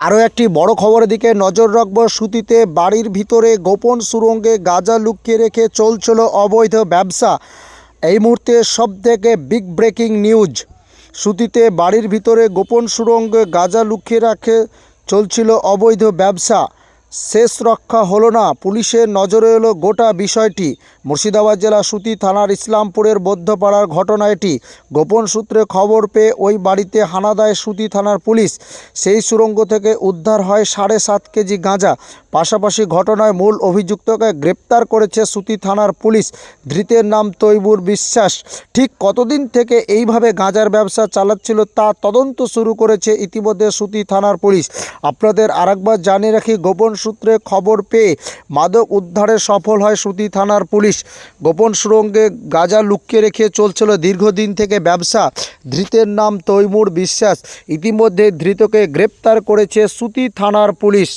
আরও একটি বড় খবরের দিকে নজর রাখব সুতিতে বাড়ির ভিতরে গোপন সুরঙ্গে গাঁজা লুকিয়ে রেখে চলছিল অবৈধ ব্যবসা। এই মুহূর্তে সবথেকে বিগ ব্রেকিং নিউজ সুতিতে বাড়ির ভিতরে গোপন সুরঙ্গে গাঁজা লুকিয়ে রাখে চলছিল অবৈধ ব্যবসা। শেষ রক্ষা হলো না। পুলিশের নজরে এলো গোটা বিষয়টি। মুর্শিদাবাদ জেলা সুতি থানার ইসলামপুরের বৌদ্ধপাড়ার ঘটনা এটি। গোপন সূত্রে খবর পেয়ে ওই বাড়িতে হানা দেয় সুতি থানার পুলিশ। সেই সুড়ঙ্গ থেকে উদ্ধার হয় সাড়ে সাত কেজি গাঁজা। পাশাপাশি ঘটনায় মূল অভিযুক্তকে গ্রেপ্তার করেছে সুতি থানার পুলিশ। ধৃতের নাম তৈবুর বিশ্বাস। ঠিক কতদিন থেকে এইভাবে গাঁজার ব্যবসা চালাচ্ছিল তা তদন্ত শুরু করেছে ইতিমধ্যে সুতি থানার পুলিশ। আপনাদের আরেকবার জানিয়ে রাখি, গোপন সূত্রে খবর পেয়ে মাদক উদ্ধারে সফল হয় সুতি থানার পুলিশ। গোপন সুরঙ্গে গাজা লুকিয়ে রেখে চলছিল দীর্ঘদিন থেকে ব্যবসা। ধৃতের নাম তৈমুর বিশ্বাস। ইতিমধ্যে ধৃতকে গ্রেপ্তার করেছে সুতি থানার পুলিশ।